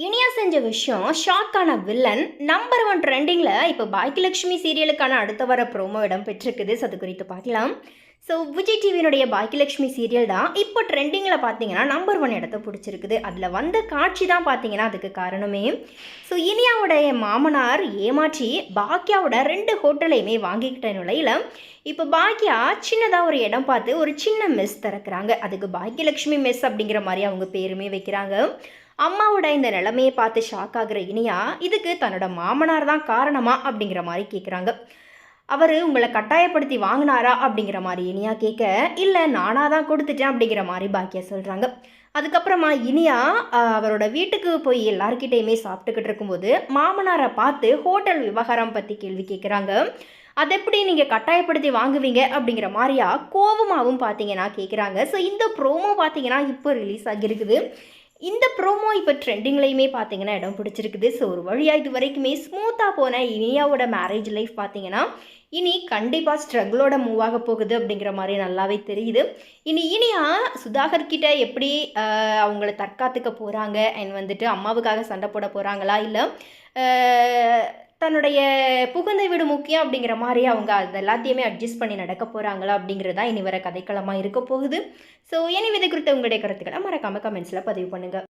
இனியா செஞ்ச விஷயம் ஷாக்கான villain number one ட்ரெண்டிங்கில் இப்போ பாக்கியலட்சுமி சீரியலுக்கான அடுத்த வர ப்ரோமோ இடம் பெற்றிருக்குது. ஸோ அது குறித்து பார்க்கலாம். ஸோ விஜய் டிவியினுடைய பாக்கியலட்சுமி சீரியல் தான் இப்போ ட்ரெண்டிங்கில் பார்த்தீங்கன்னா நம்பர் ஒன் இடத்த பிடிச்சிருக்குது. அதில் வந்த காட்சி தான் பார்த்தீங்கன்னா அதுக்கு காரணமே. ஸோ இனியாவுடைய மாமனார் ஏமாற்றி பாக்கியாவோட ரெண்டு ஹோட்டலையுமே வாங்கிக்கிட்ட நிலையில் இப்போ பாக்கியா சின்னதாக ஒரு இடம் பார்த்து ஒரு சின்ன மெஸ் திறக்கிறாங்க. அதுக்கு பாக்கியலட்சுமி மெஸ் அப்படிங்கிற மாதிரி அவங்க பேருமே வைக்கிறாங்க. அம்மாவோட இந்த நிலைமையை பார்த்து ஷாக் ஆகிற இனியா இதுக்கு தன்னோட மாமனார் தான் காரணமா? அப்படிங்கிற மாதிரி கேட்குறாங்க அவர் உங்களை கட்டாயப்படுத்தி வாங்கினாரா? அப்படிங்கிற மாதிரி இனியா கேட்க இல்லை நானாக தான் கொடுத்துட்டேன் அப்படிங்கிற மாதிரி பாக்கியா சொல்கிறாங்க அதுக்கப்புறமா இனியா அவரோட வீட்டுக்கு போய் எல்லார்கிட்டேயுமே சாப்பிட்டுக்கிட்டு இருக்கும்போது மாமனாரை பார்த்து ஹோட்டல் விவகாரம் பற்றி கேள்வி கேட்குறாங்க அது எப்படி நீங்கள் கட்டாயப்படுத்தி வாங்குவீங்க? அப்படிங்கிற மாதிரியா கோபமாகவும் பார்த்தீங்கன்னா கேட்குறாங்க ஸோ இந்த ப்ரோமோ பார்த்தீங்கன்னா இப்போ ரிலீஸ் ஆகியிருக்குது. இந்த ப்ரோமோ இப்போ ட்ரெண்டிங்லையுமே பார்த்தீங்கன்னா இடம் பிடிச்சிருக்குது. ஸோ ஒரு வழியாக இது வரைக்குமே ஸ்மூத்தாக போன இனியாவோட மேரேஜ் லைஃப் பார்த்தீங்கன்னா இனி கண்டிப்பாக ஸ்ட்ரகிளோட மூவ் ஆக போகுது அப்படிங்கிற மாதிரி நல்லாவே தெரியுது. இனி இனியா சுதாகர் கிட்ட எப்படி அவங்கள தற்காத்துக்க போகிறாங்க அண்ட் வந்துட்டு அம்மாவுக்காக சண்டை போட போகிறாங்களா இல்லை தன்னுடைய புகுந்த வீடு முக்கியம் அப்படிங்கிற மாதிரி அவங்க அது எல்லாத்தையுமே அட்ஜஸ்ட் பண்ணி நடக்க போகிறாங்களா அப்படிங்கிறது தான் இனி வர கதைக்களமாக இருக்க போகுது. ஸோ இனி விதை குறித்த உங்களுடைய கருத்துக்களை மறக்காமல் கமெண்ட்ஸில் பதிவு பண்ணுங்கள்